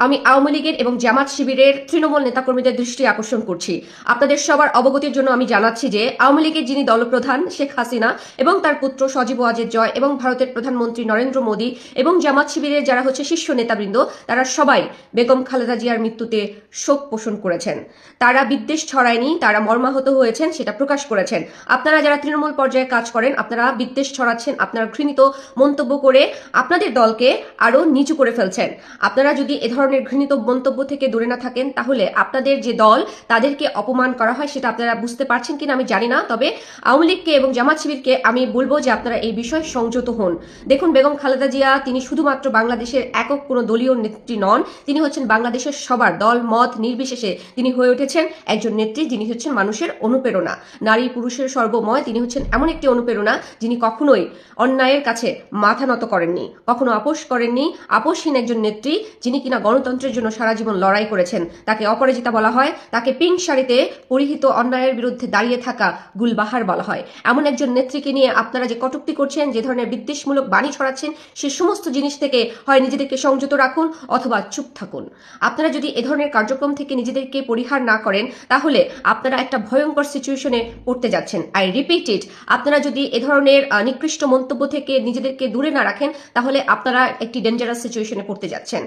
আমি আওয়ামী লীগের এবং জামাত শিবিরের তৃণমূল নেতাকর্মীদের দৃষ্টি আকর্ষণ করছি। আপনাদের সবার অবগতির জন্য আমি জানাচ্ছি যে, আওয়ামী লীগের যিনি দলপ্রধান শেখ হাসিনা এবং তার পুত্র সজীব ওয়াজেদ জয় এবং ভারতের প্রধানমন্ত্রী নরেন্দ্র মোদী এবং জামাত শিবিরের যারা হচ্ছে শীর্ষ নেতাবৃন্দ, তারা সবাই বেগম খালেদা জিয়ার মৃত্যুতে শোক পোষণ করেছেন। তারা বিদ্বেষ ছড়ায়নি, তারা মর্মাহত হয়েছেন, সেটা প্রকাশ করেছেন। আপনারা যারা তৃণমূল পর্যায়ে কাজ করেন, আপনারা বিদ্বেষ ছড়াচ্ছেন, আপনারা ঘৃণিত মন্তব্য করে আপনাদের দলকে আরও নিচু করে ফেলছেন। আপনারা যদি এ ধরনের ঘৃণিত মন্তব্য থেকে দূরে না থাকেন, তাহলে আপনাদের যে দল, তাদেরকে অপমান করা হয় সেটা আপনারা বুঝতে পারছেন কিনা আমি জানি না, তবে আওয়ামী লীগকে এবং জামাত শিবিরকে আমি বলব যে আপনারা এই বিষয়ে সংযত হন। দেখুন, বেগম খালেদা জিয়া, তিনি শুধুমাত্র বাংলাদেশের একক কোনো দলীয় নেত্রী নন, তিনি হচ্ছেন বাংলাদেশের সবার দল, মত নির্বিশেষে তিনি হয়ে উঠেছেন একজন নেত্রী, যিনি হচ্ছেন মানুষের অনুপ্রেরণা। নারী পুরুষের সর্বময়, তিনি হচ্ছেন এমন একটি অনুপ্রেরণা, যিনি কখনোই অন্যায়ের কাছে মাথা নত করেননি, কখনো আপোষ করেননি। আপোষহীন একজন নেত্রী, যিনি কিনা গণতন্ত্রের জন্য সারা জীবন লড়াই করেছেন। তাকে অপরাজিতা বলা হয়। তাকে পিঙ্ক শাড়িতে পরিহিত অন্যায়ের বিরুদ্ধে দাঁড়িয়ে থাকা গুলবাহার বলা হয়। এমন একজন নেত্রীকে নিয়ে আপনারা যে কটুক্তি করছেন, যে ধরনের বিদ্বেষমূলক বাণী ছড়াচ্ছেন, সে সমস্ত জিনিস থেকে হয় নিজেদেরকে সংযত রাখুন অথবা চুপ থাকুন। আপনারা যদি এ ধরনের কার্যক্রম থেকে নিজেদেরকে পরিহার না করেন, তাহলে আপনারা একটা ভয়ঙ্কর সিচুয়েশনে পড়তে যাচ্ছেন। আই রিপিট ইট আপনারা যদি এ ধরনের নিকৃষ্ট মন্তব্য থেকে নিজেদেরকে দূরে না রাখেন, তাহলে আপনারা একটি ডেঞ্জারাস সিচুয়েশনে পড়তে যাচ্ছেন।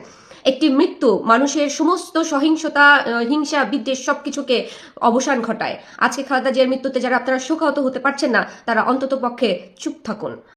একটি মৃত্যু, মানুষের সমস্ত সহিংসতা হিংসা, বিদ্বেষ সবকিছুকে অবসান ঘটায়। আজকে খালেদা জিয়ার মৃত্যুতে যারা আপনারা শোকাহত হতে পারছেন না, তারা অন্তত পক্ষে চুপ থাকুন।